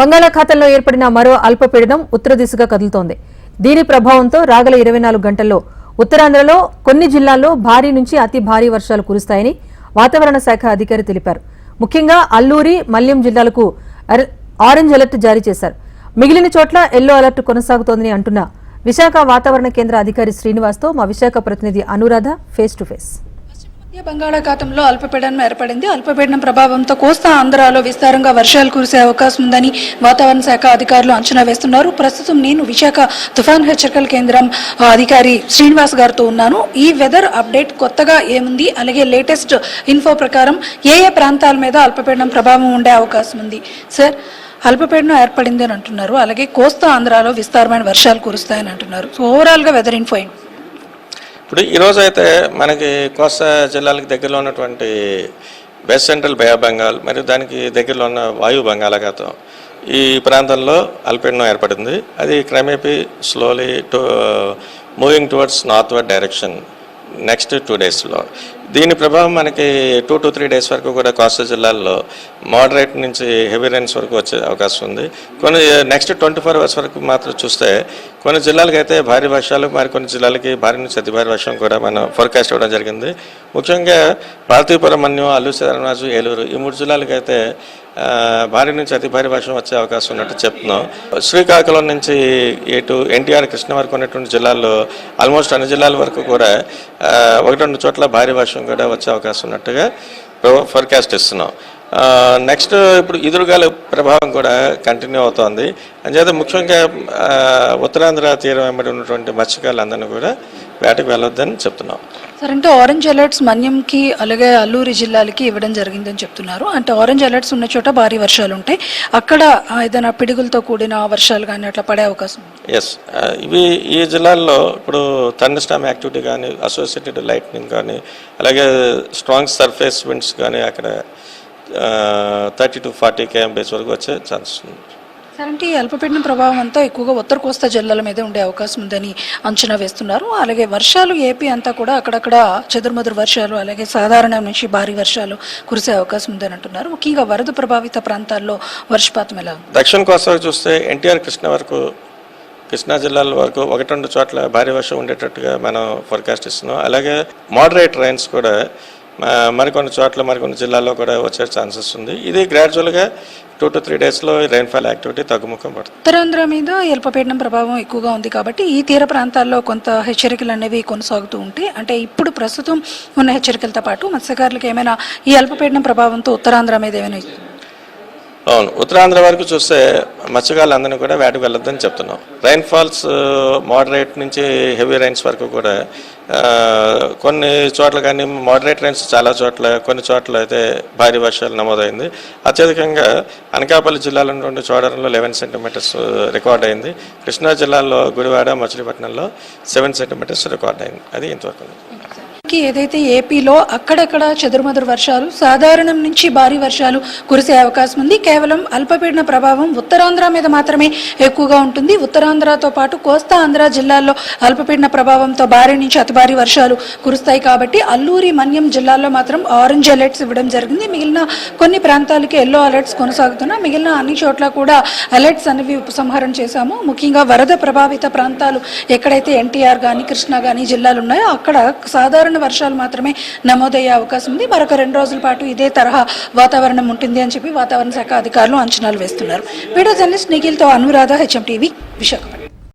బంగాళాఖాతంలో ఏర్పడిన మరో అల్పపీడనం ఉత్తర దిశగా కదులుతోంది. దీని ప్రభావంతో రాగల ఇరవై నాలుగు గంటల్లో ఉత్తరాంధ్రలో కొన్ని జిల్లాల్లో భారీ నుంచి అతి భారీ వర్షాలు కురుస్తాయని వాతావరణ శాఖ అధికారి తెలిపారు. ముఖ్యంగా అల్లూరి మల్యం జిల్లాలకు ఆరెంజ్ అలర్ట్ జారీ చేశారు. మిగిలిన చోట్ల ఎల్లో అలర్ట్ కొనసాగుతోందని అంటున్న విశాఖ వాతావరణ కేంద్ర అధికారి శ్రీనివాస్తో మా విశాఖ ప్రతినిధి అనురాధ ఫేస్ టు ఫేస్. బంగాళాఖాతంలో అల్పపీడనం ఏర్పడింది. అల్పపీడనం ప్రభావంతో కోస్తా ఆంధ్రాలో విస్తారంగా వర్షాలు కురిసే అవకాశం ఉందని వాతావరణ శాఖ అధికారులు అంచనా వేస్తున్నారు. ప్రస్తుతం నేను విశాఖ తుఫాన్ హెచ్చరికల కేంద్రం అధికారి శ్రీనివాస్ గారితో ఉన్నాను. ఈ వెదర్ అప్డేట్ కొత్తగా ఏముంది? అలాగే లేటెస్ట్ ఇన్ఫో ప్రకారం ఏ ఏ ప్రాంతాల మీద అల్పపీడనం ప్రభావం ఉండే అవకాశం ఉంది? సార్ అల్పపీడనం ఏర్పడింది అని అంటున్నారు. అలాగే కోస్తా ఆంధ్రాలో విస్తారమైన వర్షాలు కురుస్తాయని అంటున్నారు. సో ఓవరాల్గా వెదర్ ఇన్ఫో ఏంటి? ఇప్పుడు ఈరోజు అయితే మనకి కోస్తా జిల్లాలకు దగ్గరలో ఉన్నటువంటి వెస్ట్ సెంట్రల్ బయా బెంగాల్ మరియు దానికి దగ్గరలో ఉన్న వాయు బంగాళాఖాతం ఈ ప్రాంతంలో అల్పీడనం ఏర్పడింది. అది క్రమేపీ slowly to moving towards northward direction next two డేస్లో దీని ప్రభావం మనకి టూ టు త్రీ డేస్ వరకు కూడా కోస్తా జిల్లాల్లో మోడరేట్ నుంచి హెవీ రైన్స్ వరకు వచ్చే అవకాశం ఉంది. కొన్ని నెక్స్ట్ ట్వంటీ ఫోర్ అవర్స్ వరకు మాత్రం చూస్తే కొన్ని జిల్లాలకు అయితే భారీ వర్షాలు మరికొన్ని జిల్లాలకి భారీ నుంచి అతి భారీ వర్షం కూడా మనం ఫోర్కాస్ట్ ఇవ్వడం జరిగింది. ముఖ్యంగా పార్థిపురం మన్యం అల్లు సీతారామరాజు ఏలూరు ఈ మూడు జిల్లాలకు అయితే భారీ నుంచి అతి భారీ వర్షం వచ్చే అవకాశం ఉన్నట్టు చెప్తున్నాం. శ్రీకాకుళం నుంచి ఇటు ఎన్టీఆర్ కృష్ణ వరకు ఉన్నటువంటి జిల్లాల్లో ఆల్మోస్ట్ అన్ని జిల్లాల వరకు కూడా ఒకటి రెండు చోట్ల భారీ వర్షం కూడా వచ్చే అవకాశం ఉన్నట్టుగా ఫోర్కాస్ట్ ఇస్తున్నాం. నెక్స్ట్ ఇప్పుడు ఎదురుగాలి ప్రభావం కూడా కంటిన్యూ అవుతోంది. అంచేత ముఖ్యంగా ఉత్తరాంధ్ర తీరం వెంబడి ఉన్నటువంటి మత్స్యకారులందరినీ కూడా వేటకు వెళ్ళొద్దని చెప్తున్నాం. సార్ అంటే ఆరెంజ్ అలర్ట్స్ మన్యంకి అలాగే అల్లూరి జిల్లాలకి ఇవ్వడం జరిగిందని చెప్తున్నారు. అంటే ఆరెంజ్ అలర్ట్స్ ఉన్న చోట భారీ వర్షాలు ఉంటాయి అక్కడ ఏదైనా పిడుగులతో కూడిన వర్షాలు కానీ అట్లా పడే అవకాశం ఎస్ ఇవి ఈ జిల్లాల్లో ఇప్పుడు థండర్స్టామ్ యాక్టివిటీ కానీ అసోసియేటెడ్ లైట్నింగ్ కానీ అలాగే స్ట్రాంగ్ సర్ఫేస్ విండ్స్ కానీ అక్కడ థర్టీ టు ఫార్టీ కేఎంబేస్ వరకు వచ్చే ఛాన్స్ ఉంది. సార్ అంటే ఈ అల్పపీడనం ప్రభావం అంతా ఎక్కువగా ఉత్తర కోస్తా జిల్లాల మీదే ఉండే అవకాశం ఉందని అంచనా వేస్తున్నారు. అలాగే వర్షాలు ఏపీ అంతా కూడా అక్కడక్కడ చెదురుమదురు వర్షాలు అలాగే సాధారణ నుంచి భారీ వర్షాలు కురిసే అవకాశం ఉందని అంటున్నారు. ముఖ్యంగా వరద ప్రభావిత ప్రాంతాల్లో వర్షపాతం ఎలా దక్షిణ కోస్తా చూస్తే ఎన్టీఆర్ కృష్ణ వరకు కృష్ణా జిల్లాల వరకు ఒకటి రెండు చోట్ల భారీ వర్షం ఉండేటట్టుగా మనం ఫోర్కాస్ట్ ఇస్తున్నాం అలాగే మోడరేట్ రైన్స్ కూడా మరికొన్ని చోట్ల మరికొన్ని జిల్లాల్లో కూడా వచ్చే ఛాన్సెస్ ఉంది. ఇది గ్రాడ్యువల్గా టూ టు త్రీ డేస్లో రైన్ఫాల్ యాక్టివిటీ తగ్గుముఖం పడుతుంది. ఉత్తరాంధ్ర మీద ఈ అల్పపీడనం ప్రభావం ఎక్కువగా ఉంది కాబట్టి ఈ తీర ప్రాంతాల్లో కొంత హెచ్చరికలు అనేవి కొనసాగుతూ ఉంటే అంటే ఇప్పుడు ప్రస్తుతం ఉన్న హెచ్చరికలతో పాటు మత్స్యకారులకు ఏమైనా ఈ అల్పపీడనం ప్రభావంతో ఉత్తరాంధ్ర మీద ఏమైనా అవును. ఉత్తరాంధ్ర వరకు చూస్తే మత్స్యకారులందరినీ కూడా వేటకు వెళ్ళొద్దని చెప్తున్నాం. రైన్ ఫాల్స్ మోడరేట్ నుంచి హెవీ రైన్స్ వరకు కూడా uh, కొన్ని చోట్ల కానీ మోడరేట్ రైన్స్ చాలా చోట్ల కొన్ని చోట్ల అయితే భారీ వర్షాలు నమోదైంది. అత్యధికంగా అనకాపల్లి జిల్లాలో ఉన్నటువంటి చోడవరంలో లెవెన్ సెంటీమీటర్స్ రికార్డ్ అయింది. కృష్ణా జిల్లాలో గుడివాడ మచిలీపట్నంలో సెవెన్ సెంటీమీటర్స్ రికార్డ్ అయింది. అది ఇంతవరకు మనకి ఏదైతే ఏపీలో అక్కడక్కడ చెదురుమదురు వర్షాలు సాధారణం నుంచి భారీ వర్షాలు కురిసే అవకాశం ఉంది. కేవలం అల్పపీడన ప్రభావం ఉత్తరాంధ్ర మీద మాత్రమే ఎక్కువగా ఉంటుంది. ఉత్తరాంధ్రతో పాటు కోస్తా ఆంధ్ర జిల్లాల్లో అల్పపీడన ప్రభావంతో భారీ నుంచి అతి భారీ వర్షాలు కురుస్తాయి కాబట్టి అల్లూరి మన్యం జిల్లాల్లో మాత్రం ఆరెంజ్ అలర్ట్స్ ఇవ్వడం జరిగింది. మిగిలిన కొన్ని ప్రాంతాలకి ఎల్లో అలర్ట్స్ కొనసాగుతున్నా మిగిలిన అన్ని చోట్ల కూడా అలర్ట్స్ అనేవి ఉపసంహారం చేశాము. ముఖ్యంగా వరద ప్రభావిత ప్రాంతాలు ఎక్కడైతే ఎన్టీఆర్ కానీ కృష్ణా కానీ జిల్లాలు ఉన్నాయో అక్కడ సాధారణ వర్షాలు మాత్రమే నమోదయ్యే అవకాశం ఉంది. మరొక రెండు రోజుల పాటు ఇదే తరహా వాతావరణం ఉంటుంది అని చెప్పి వాతావరణ శాఖ అధికారులు అంచనాలు వేస్తున్నారు. వీడియో జర్నలిస్ట్ నిఖిల్తో అనురాధ హెచ్ఎం టీవీ విశాఖపట్నం.